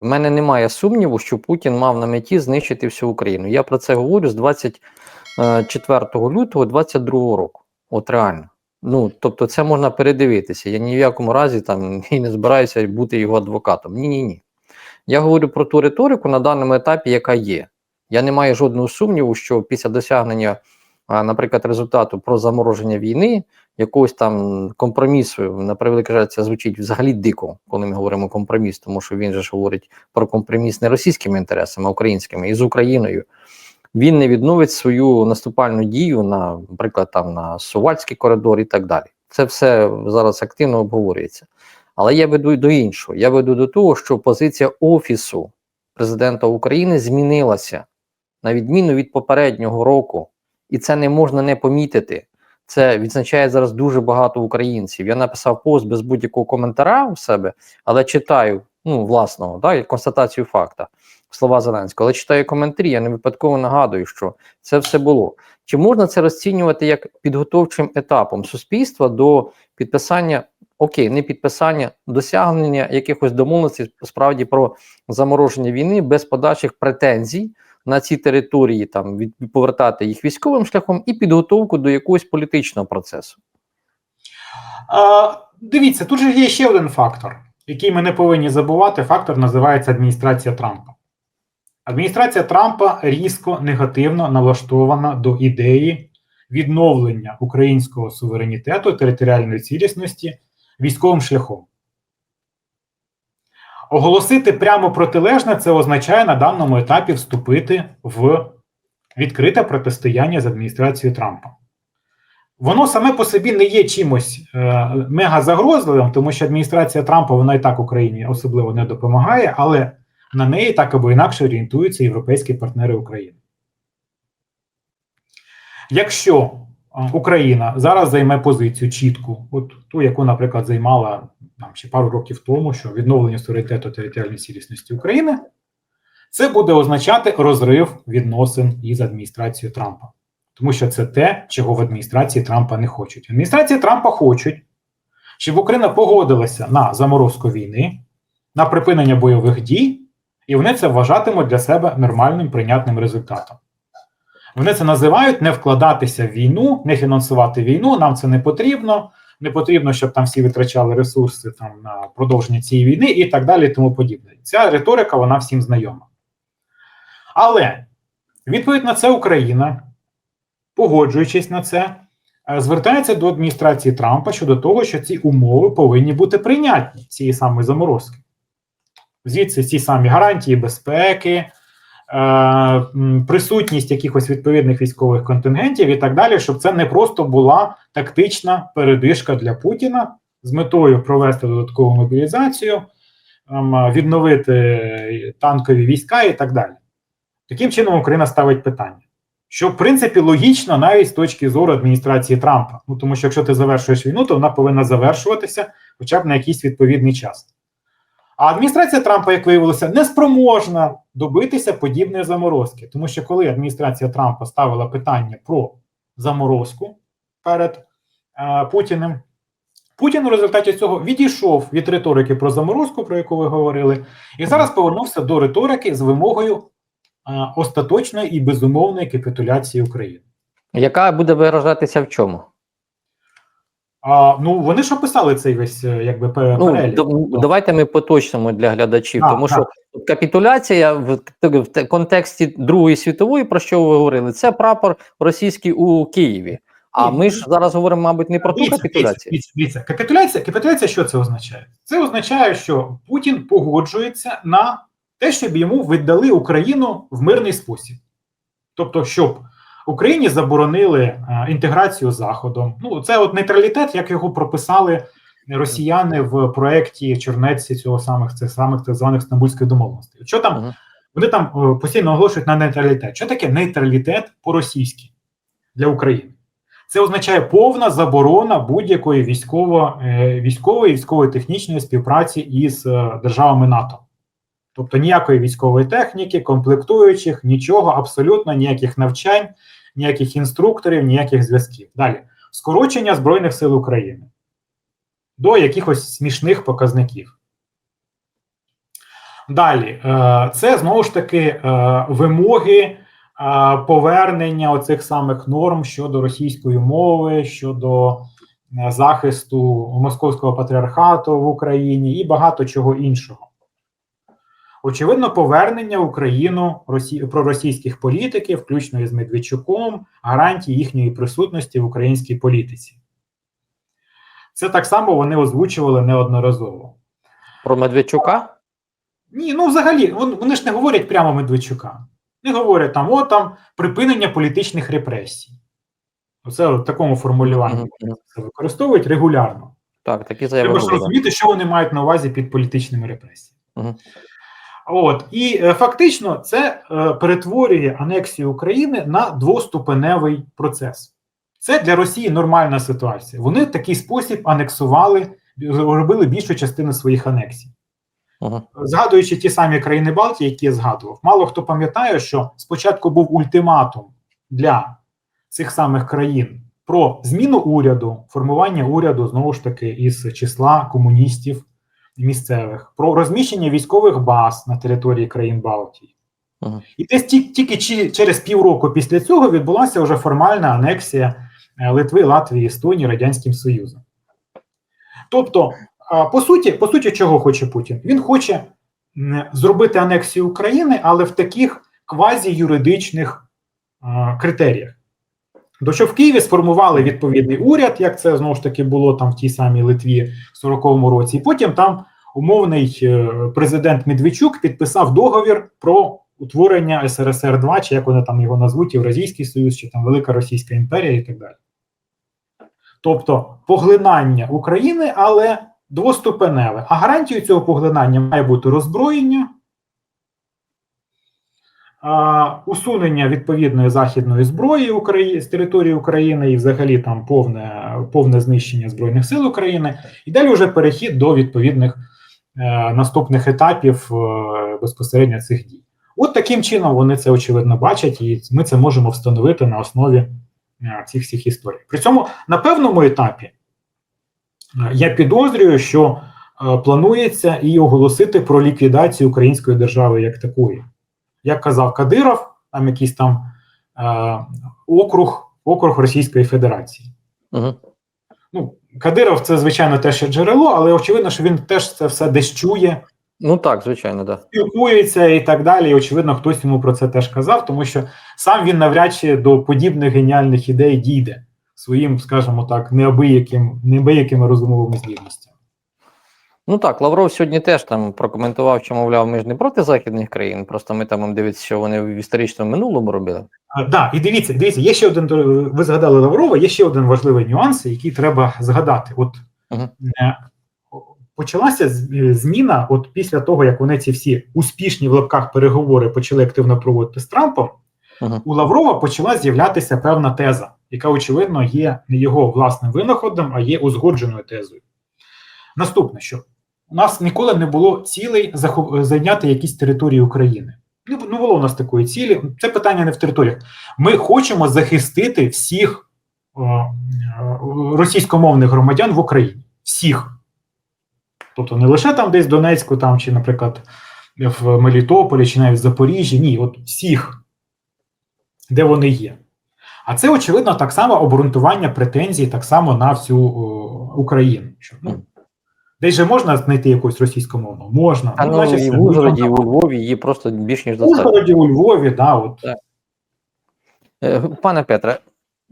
В мене немає сумніву, що Путін мав на меті знищити всю Україну. Я про це говорю з 24 лютого 22 року. От реально. Ну, тобто, це можна передивитися. Я ні в якому разі там і не збираюся бути його адвокатом. Ні, ні, ні. Я говорю про ту риторику на даному етапі, яка є. Я не маю жодного сумніву, що після досягнення, наприклад, результату про замороження війни, якогось там компромісу, на превеликий жаль, це звучить взагалі дико, коли ми говоримо компроміс, тому що він же ж говорить про компроміс не російськими інтересами, а українськими і з Україною. Він не відновить свою наступальну дію на, наприклад, там на Сувальський коридор і так далі. Це все зараз активно обговорюється. Але я веду до іншого. Я веду до того, що позиція Офісу президента України змінилася на відміну від попереднього року, і це не можна не помітити. Це відзначає зараз дуже багато українців. Я написав пост без будь-якого коментаря у себе, але читаю ну, власного, да, як констатацію факта, слова Зеленського, але читаю коментарі, я не випадково нагадую, що це все було. Чи можна це розцінювати як підготовчим етапом суспільства до підписання, окей, не підписання, досягнення якихось домовленостей справді про замороження війни без подальших претензій на ці території, там від повертати їх військовим шляхом і підготовку до якогось політичного процесу? А, дивіться, тут же є ще один фактор, який ми не повинні забувати. Фактор називається адміністрація Трампа. Адміністрація Трампа різко негативно налаштована до ідеї відновлення українського суверенітету, територіальної цілісності військовим шляхом. Оголосити прямо протилежне це означає на даному етапі вступити в відкрите протистояння з адміністрацією Трампа. Воно саме по собі не є чимось е, мега загрозливим, тому що адміністрація Трампа вона і так Україні особливо не допомагає, але на неї так або інакше орієнтуються європейські партнери України. Якщо е, Україна зараз займе позицію чітку, от ту, яку, наприклад, займала там ще пару років тому, що відновлення суверенітету територіальної цілісності України, це буде означати розрив відносин із адміністрацією Трампа. Тому що це те, чого в адміністрації Трампа не хочуть. В адміністрації Трампа хочуть, щоб Україна погодилася на заморозку війни, на припинення бойових дій, і вони це вважатимуть для себе нормальним прийнятним результатом. Вони це називають не вкладатися в війну, не фінансувати війну. Нам це не потрібно. Не потрібно, щоб там всі витрачали ресурси там на продовження цієї війни і так далі, і тому подібне. Ця риторика вона всім знайома. Але відповідь на це Україна, погоджуючись на це, е, звертається до адміністрації Трампа щодо того, що ці умови повинні бути прийнятні цієї самої заморозки. Звідси ці самі гарантії безпеки, присутність якихось відповідних військових контингентів і так далі, щоб це не просто була тактична передишка для Путіна з метою провести додаткову мобілізацію, ем, відновити танкові війська і так далі. Таким чином Україна ставить питання. Що, в принципі, логічно навіть з точки зору адміністрації Трампа. Ну тому що якщо ти завершуєш війну, то вона повинна завершуватися хоча б на якийсь відповідний час. А адміністрація Трампа, як виявилося, не спроможна добитися подібної заморозки. Тому що коли адміністрація Трампа ставила питання про заморозку перед е, Путіним, Путін у результаті цього відійшов від риторики про заморозку, про яку ви говорили, і зараз повернувся до риторики з вимогою е, остаточної і безумовної капітуляції України. Яка буде виражатися в чому? А, ну вони ж описали цей весь е, якби пе- Ну, давайте ми поточнимо для глядачів, Так, тому так. що капітуляція в, в контексті Другої світової, про що ви говорили, це прапор російський у Києві. А ми ж зараз говоримо, мабуть, не про ту капітуляцію. Дивіться, дивіться, капітуляція, капітуляція, що це означає? Це означає, що Путін погоджується на те, щоб йому віддали Україну в мирний спосіб. Тобто, щоб Україні заборонили е, інтеграцію Заходом. Ну, це от нейтралітет, як його прописали росіяни в проєкті Чернеці цього самих цих самих так званих Стамбульських домовленостей. Що там вони там е, постійно оголошують на нейтралітет. Що таке нейтралітет по-російськи для України? Це означає повна заборона будь-якої військово, е, військової військово-технічної співпраці із е, державами НАТО. Тобто ніякої військової техніки, комплектуючих, нічого, абсолютно ніяких навчань, ніяких інструкторів, ніяких зв'язків. Далі скорочення Збройних сил України до якихось смішних показників. Далі, е, це знову ж таки е, вимоги е, повернення оцих самих норм щодо російської мови, щодо захисту московського патріархату в Україні і багато чого іншого. Очевидно, повернення в Україну росі... проросійських політиків, включно із Медведчуком, гарантії їхньої присутності в українській політиці. Це так само вони озвучували неодноразово. Про Медведчука? Ні, ну взагалі, вони ж не говорять прямо Медведчука. Не говорять там, о, там припинення політичних репресій. Оце в такому формулюванні Мгм, мгм. це використовують регулярно. Так, такі заяви Треба ж розуміти, що вони мають на увазі під політичними репресіями. Мгм. От і е, фактично це е, перетворює анексію України на двоступеневий процес. Це для Росії нормальна ситуація. Вони в такий спосіб анексували, робили більшу частину своїх анексій. Мгм. Згадуючи ті самі країни Балтії, які я згадував, мало хто пам'ятає, що спочатку був ультиматум для цих самих країн про зміну уряду, формування уряду знову ж таки із числа комуністів місцевих, про розміщення військових баз на території країн Балтії. Мгм. І десь тільки через півроку після цього відбулася вже формальна анексія Литви, Латвії, Естонії Радянським Союзом. Тобто, по суті, по суті, чого хоче Путін? Він хоче зробити анексію України, але в таких квазі-юридичних критеріях. До що в Києві сформували відповідний уряд, як це знову ж таки було там в тій самій Литві в 40-му році, і потім там умовний е, президент Медведчук підписав договір про утворення СРСР 2 чи як вони там його назвуть, Євразійський Союз, чи там Велика Російська імперія і так далі. Тобто поглинання України, але двоступеневе. А гарантією цього поглинання має бути роззброєння, усунення відповідної західної зброї України з території України і взагалі там повне, повне знищення Збройних сил України, і далі вже перехід до відповідних е, наступних етапів е, безпосередньо цих дій. От таким чином вони це очевидно бачать, і ми це можемо встановити на основі цих всіх історій. При цьому на певному етапі е, я підозрюю, що е, планується і оголосити про ліквідацію української держави як такої. Як казав Кадиров, там якийсь там е, округ, округ Російської Федерації. Мгм. Ну, Кадиров це, звичайно, теж джерело, але очевидно, що він теж це все десь чує, Ну так, звичайно. Да. спілкується і так далі. І очевидно, хтось йому про це теж казав, тому що сам він навряд чи до подібних геніальних ідей дійде своїм, скажімо так, неабияким, неабиякими розумовими здібностями. Ну так, Лавров сьогодні теж там прокоментував, що мовляв, ми ж не проти західних країн, просто ми там дивиться, що вони в історичному минулому робили. Так, да, і дивіться, дивіться, є ще один. Ви згадали Лаврова, є ще один важливий нюанс, який треба згадати. От Мгм. Е, почалася е, зміна, от після того, як вони ці всі успішні в лапках переговори почали активно проводити з Трампом, Мгм. у Лаврова почала з'являтися певна теза, яка, очевидно, є не його власним винаходом, а є узгодженою тезою. Наступне, що у нас ніколи не було цілей захоп- зайняти якісь території України. Не не було у нас такої цілі. Це питання не в територіях. Ми хочемо захистити всіх е, е, російськомовних громадян в Україні. Всіх. Тобто не лише там десь в Донецьку, там, чи, наприклад, в Мелітополі, чи навіть в Запоріжжі. Ні, от всіх, де вони є. А це, очевидно, так само обґрунтування претензій так само на всю о, Україну. Що, ну, десь же можна знайти якусь російськомовну? Можна. А ну, значить, і в Ужгороді, і ну, у Львові її просто більш ніж в достатньо. Ужгороді, у Львові, да, от. Е, Пане Петре,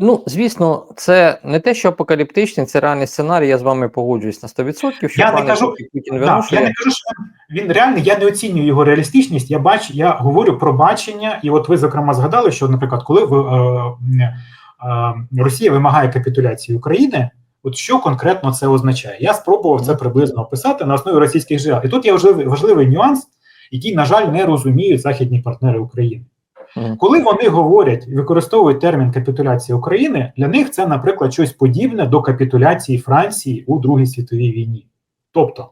ну звісно, це не те, що апокаліптичний, це реальний сценарій. Я з вами погоджуюсь на 100%, що Я не кажу- Путін Да, я не кажу, що він, він реальний, я не оцінюю його реалістичність. Я бачу, я говорю про бачення, і от ви зокрема згадали, що, наприклад, коли ви, е, е, Росія вимагає капітуляції України, от що конкретно це означає? Я спробував це приблизно описати на основі російських джерел. І тут є важливий, важливий нюанс, який, на жаль, не розуміють західні партнери України. Коли вони говорять і використовують термін капітуляція України, для них це, наприклад, щось подібне до капітуляції Франції у Другій світовій війні. Тобто,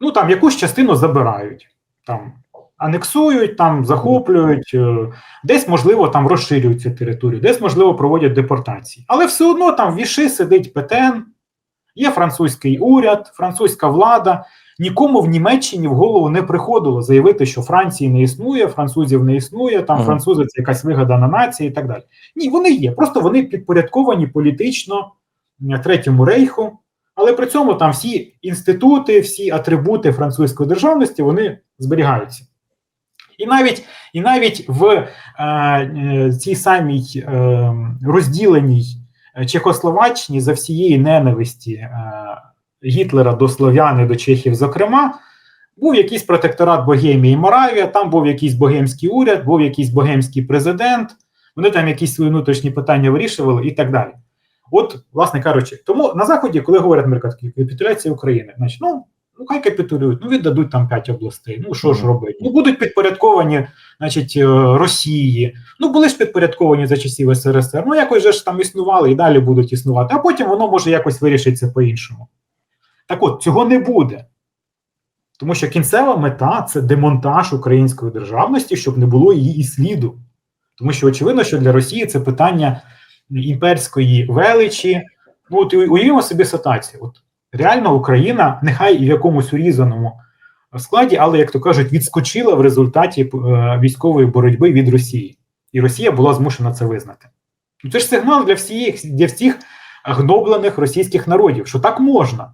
ну там якусь частину забирають, там анексують, там захоплюють, е, десь, можливо, там розширюють цю територію, десь, можливо, проводять депортації. Але все одно там в Віши сидить ПТН, є французький уряд, французька влада, Нікому в Німеччині в голову не приходило заявити, що Франції не існує, французів не існує, там Мгм. французи це якась вигадана нація і так далі. Ні, вони є. Просто вони підпорядковані політично Третьому рейху, але при цьому там всі інститути, всі атрибути французької державності вони зберігаються. І навіть, і навіть в е, е, цій самій е, розділеній е, Чехословаччині за всієї ненависті е, Гітлера до слов'ян і до чехів, зокрема, був якийсь протекторат Богемії і Моравія, там був якийсь богемський уряд, був якийсь богемський президент, вони там якісь свої внутрішні питання вирішували і так далі. От, власне кажучи, тому на Заході, коли говорять наприклад, капітуляція України, значить, ну, ну хай капітулюють, ну віддадуть там п'ять областей. Ну що ж робити? Ну будуть підпорядковані, значить, е, Росії. Ну були ж підпорядковані за часів СРСР. Ну якось же ж там існували і далі будуть існувати. А потім воно може якось вирішиться по-іншому. Так от цього не буде. Тому що кінцева мета це демонтаж української державності, щоб не було її і сліду. Тому що очевидно, що для Росії це питання імперської величі. Ну, от уявімо собі ситуацію. От реально Україна, нехай і в якомусь урізаному складі, але, як то кажуть, відскочила в результаті е, військової боротьби від Росії. І Росія була змушена це визнати. Ну, Це ж сигнал для всіх, для всіх гноблених російських народів, що так можна.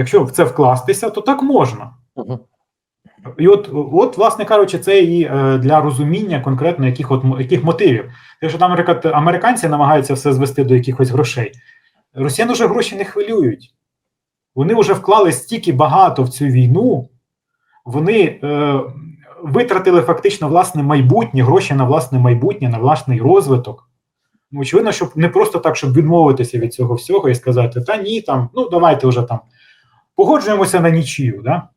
Якщо в це вкластися, то так можна. Мгм. І от, от, власне кажучи, це і е, для розуміння конкретно яких от яких мотивів. Те, що там наприклад, американці намагаються все звести до якихось грошей. Росіян вже гроші не хвилюють. Вони вже вклали стільки багато в цю війну, вони е, витратили фактично власне майбутнє, гроші на власне майбутнє, на власний розвиток. Ну, очевидно, щоб не просто так, щоб відмовитися від цього всього і сказати: та ні, там, ну давайте вже там погоджуємося на нічию. Да?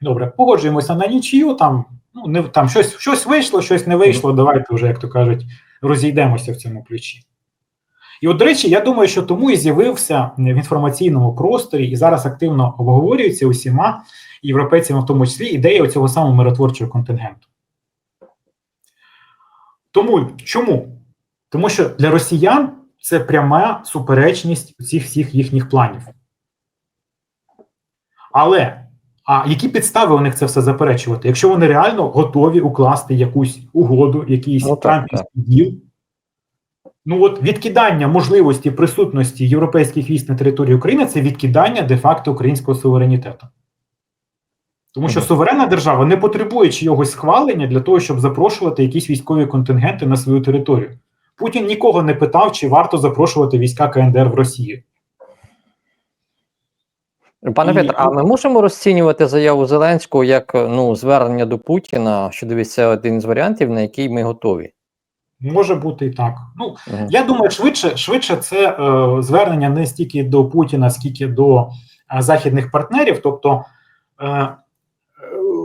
Добре, погоджуємося на нічию, там, ну, не, там щось, щось вийшло, щось не вийшло, давайте вже, як то кажуть, розійдемося в цьому ключі. І от, до речі, я думаю, що тому і з'явився в інформаційному просторі і зараз активно обговорюється усіма європейцями, в тому числі, ідея цього самого миротворчого контингенту. Тому чому? Тому що для росіян це пряма суперечність цих всіх їхніх планів. Але а які підстави у них це все заперечувати? Якщо вони реально готові укласти якусь угоду, якийсь Ну, трампівський діл, ну от відкидання можливості присутності європейських військ на території України це відкидання де-факто українського суверенітету. Тому що суверенна держава не потребує чийогось схвалення для того, щоб запрошувати якісь військові контингенти на свою територію. Путін нікого не питав, чи варто запрошувати війська КНДР в Росію. Пане І- Петр, а ми можемо розцінювати заяву Зеленського як ну, звернення до Путіна, що дивіться, один з варіантів, на який ми готові. Може бути і так. Ну, Мгм. Я думаю, швидше, швидше це е, звернення не стільки до Путіна, скільки до е, західних партнерів. Тобто е, е,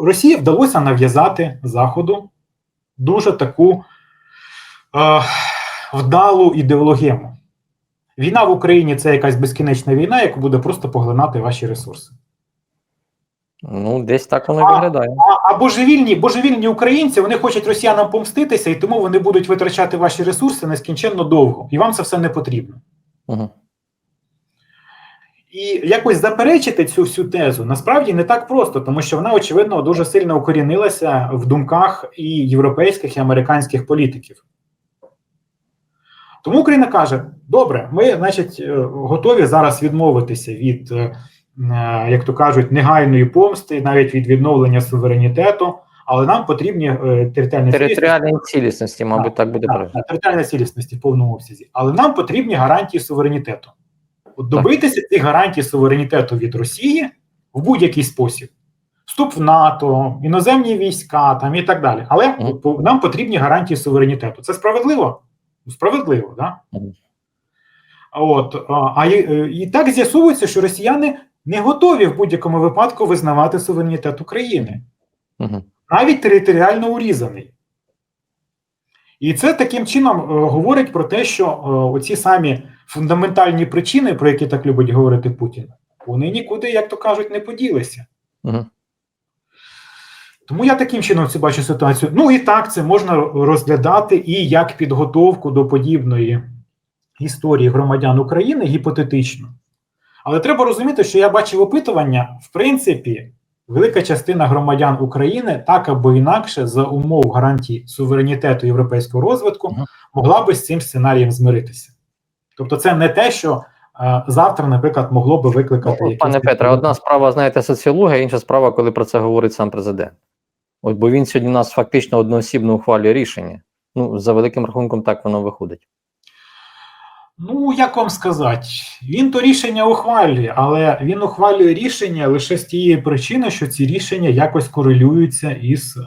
Росії вдалося нав'язати Заходу дуже таку е, вдалу ідеологему. Війна в Україні це якась безкінечна війна, яка буде просто поглинати ваші ресурси. Ну, десь так воно і виглядає. А, а божевільні, божевільні українці вони хочуть росіянам помститися, і тому вони будуть витрачати ваші ресурси нескінченно довго, і вам це все не потрібно. Угу. І якось заперечити цю всю тезу насправді не так просто, тому що вона, очевидно, дуже сильно укорінилася в думках і європейських, і американських політиків. Тому Україна каже: добре, ми, значить, е, готові зараз відмовитися від, е, е, як то кажуть, негайної помсти, навіть від відновлення суверенітету, але нам потрібні територіальні Територіальної цілісності, мабуть, так буде так, правильно. так, територіальної цілісності в повному обсязі. Але нам потрібні гарантії суверенітету. От добитися цих гарантій суверенітету від Росії в будь-який спосіб. Вступ в НАТО, іноземні війська там і так далі. Але по- нам потрібні гарантії суверенітету. Це справедливо? Ну, Справедливо, да? Мгм. От, а, і, е, і так з'ясовується, що росіяни не готові в будь-якому випадку визнавати суверенітет України Угу. навіть територіально урізаний. І це таким чином е, говорить про те, що е, оці самі фундаментальні причини, про які так любить говорити Путін, вони нікуди, як то кажуть, не поділися. Угу. Тому я таким чином цю бачу ситуацію. Ну і так це можна розглядати і як підготовку до подібної історії громадян України гіпотетично. Але треба розуміти, що я бачив опитування, в принципі, велика частина громадян України так або інакше, за умов гарантій суверенітету європейського розвитку, могла би з цим сценарієм змиритися. Тобто, це не те, що е, завтра, наприклад, могло би викликати. Ну, якісь пане Петре, одна справа, знаєте, соціологія, інша справа, коли про це говорить сам президент. От бо він сьогодні у нас фактично одноосібно ухвалює рішення. Ну, за великим рахунком, так воно виходить. Ну, як вам сказати, він то рішення ухвалює, але він ухвалює рішення лише з тієї причини, що ці рішення якось корелюються із е,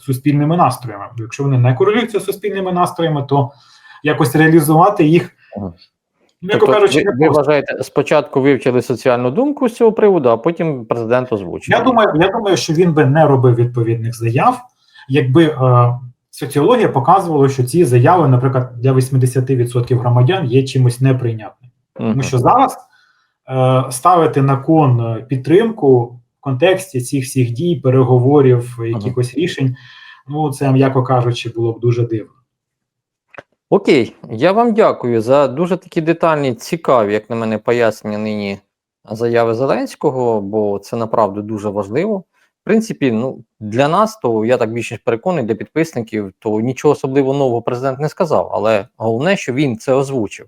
суспільними настроями. Бо Якщо вони не корелюються з суспільними настроями, то якось реалізувати їх, Тобто, кажучи, ви, ви вважаєте, спочатку вивчили соціальну думку з цього приводу, а потім президент озвучив. Я думаю, я думаю, що він би не робив відповідних заяв, якби е, соціологія показувала, що ці заяви, наприклад, для 80% громадян є чимось неприйнятним. Мгм. Тому що зараз е, ставити на кон е, підтримку в контексті цих всіх дій, переговорів, якихось рішень, ну це, м'яко кажучи, було б дуже дивно. Окей, я вам дякую за дуже такі детальні, цікаві, як на мене, пояснення нині заяви Зеленського, бо це направду дуже важливо. Принципі, ну для нас, то я так більш ніж переконаний, для підписників, то нічого особливо нового президент не сказав. Але головне, що він це озвучив.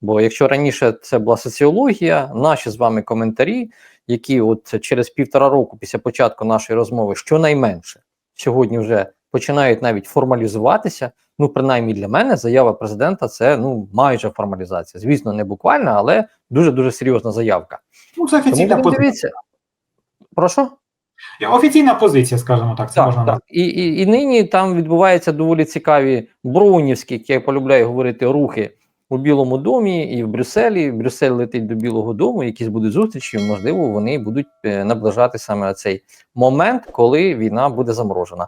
Бо якщо раніше це була соціологія, наші з вами коментарі, які от через півтора року після початку нашої розмови, щонайменше, сьогодні вже починають навіть формалізуватися. Ну, принаймні для мене, заява президента це ну майже формалізація. Звісно, не буквально, але дуже дуже серйозна заявка. Ну, це офіційна позиція. Прошу? Офіційна позиція, скажімо так, це Так, можна так. І, і, і нині там відбуваються доволі цікаві броунівські, як я полюбляю говорити, рухи у Білому домі і в Брюсселі. Брюссель летить до Білого Дому, якісь будуть зустрічі, можливо, вони будуть е, наближати саме цей момент, коли війна буде заморожена.